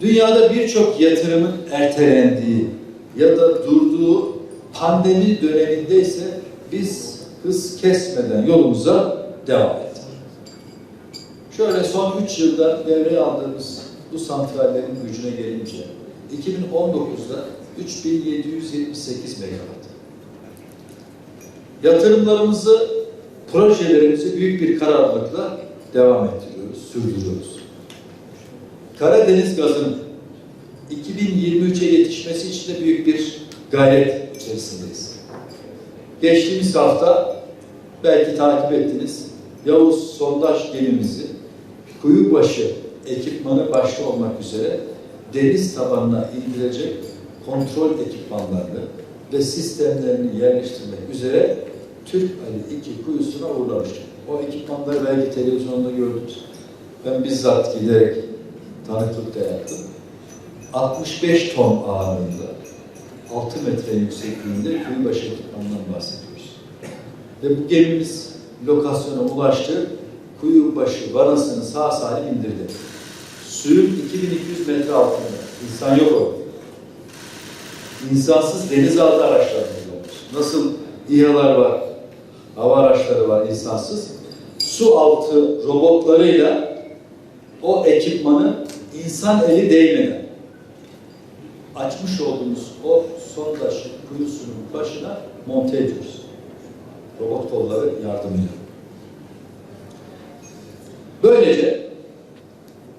Dünyada birçok yatırımın ertelendiği ya da durduğu pandemi döneminde ise biz hız kesmeden yolumuza devam ettik. Şöyle son 3 yılda devreye aldığımız bu santrallerin gücüne gelince 2019'da 3778 megawatt. Yatırımlarımızı, projelerimizi büyük bir kararlılıkla devam ettiriyoruz, sürdürüyoruz. Karadeniz gazının 2023'e yetişmesi için de büyük bir gayret içerisindeyiz. Geçtiğimiz hafta belki takip ettiniz. Yavuz sondaj gemimizi Kuyubaşı ekipmanı başta olmak üzere deniz tabanına indirecek kontrol ekipmanlarını ve sistemlerini yerleştirmek üzere Türk Ali 2 kuyusuna uğramıştı. O ekipmanları belki televizyonda gördünüz. Ben bizzat giderek tanıklık da yaptım. 65 ton ağırlığında, 6 metre yüksekliğinde kuyubaşı ekipmanından bahsediyoruz. Ve bu gemimiz lokasyona ulaştı. Kuyubaşı varasını sağ salim indirdi. Suyun 2200 metre altında. İnsan yok orada. İnsansız denizaltı araçlar kullanmış. Nasıl İHA'lar var, hava araçları var insansız. Su altı robotlarıyla o ekipmanı insan eli değmeden açmış olduğumuz o sondaj kuyusunun başına monte ediyoruz. Robot kolları yardımıyla. Böylece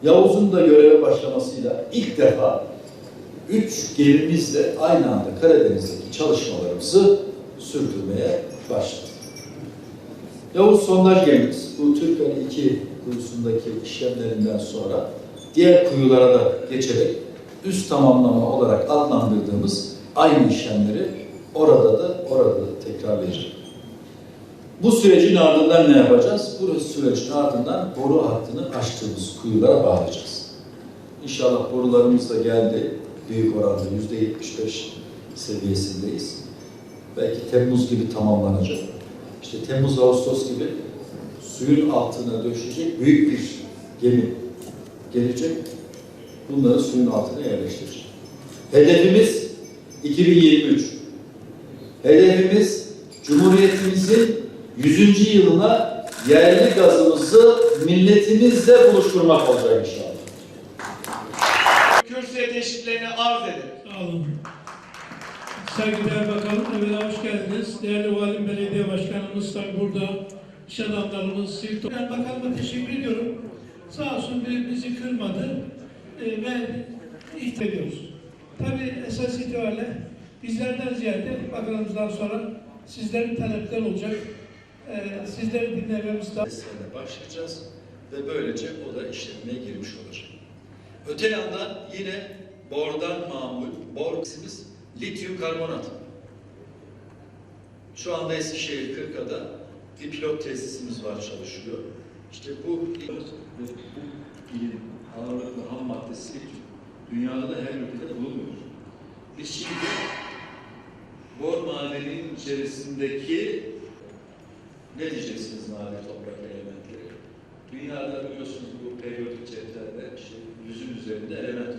Yavuz'un da göreve başlamasıyla ilk defa üç gemimizle aynı anda Karadeniz'deki çalışmalarımızı sürdürmeye başladık. Yavuz sondaj gemimiz bu Türkiye'nin iki kuyusundaki işlemlerinden sonra diğer kuyulara da geçerek üst tamamlama olarak adlandırdığımız aynı işlemleri orada da orada da tekrarlayacak. Bu sürecin ardından ne yapacağız? Bu sürecin ardından boru hattını açtığımız kuyulara bağlayacağız. İnşallah borularımız da geldi. Büyük oranda yüzde 75 seviyesindeyiz. Belki Temmuz gibi tamamlanacak. İşte Temmuz, Ağustos gibi suyun altına döşecek büyük bir gemi gelecek. Bunları suyun altına yerleştirecek. Hedefimiz 2023. Hedefimiz Cumhuriyetimizin 100. yılına yerli gazımızı milletimizle buluşturmak olacak inşallah. kürsüye teşriflerini arz ederim. Sağ olun. Saygıdeğer Bakanım, evvela hoş geldiniz. Değerli Valim Belediye Başkanımız da burada, iş adamlarımız, sivil. Bakanıma teşekkür ediyorum. Sağ olsun bizi kırmadı e, ve ihtar ediyoruz. Tabii esas itibariyle bizlerden ziyade bakanımızdan sonra sizlerin talepler olacak. E, sizleri dinlememiz lazım. Başlayacağız ve böylece o da işletmeye girmiş olacak. Öte yandan yine bordan mamul, bor isimiz lityum karbonat. Şu anda Eskişehir Kırka'da bir pilot tesisimiz var çalışıyor. İşte bu ve bu ilin ağırlıklı ham maddesi. Dünyada da her ülkede bulunmuyor. Biz şimdi bor madeninin içerisindeki ne diyeceksiniz nadir toprak elementleri? Dünyada biliyorsunuz bu periyodik cetvelde işte yüzün üzerinde element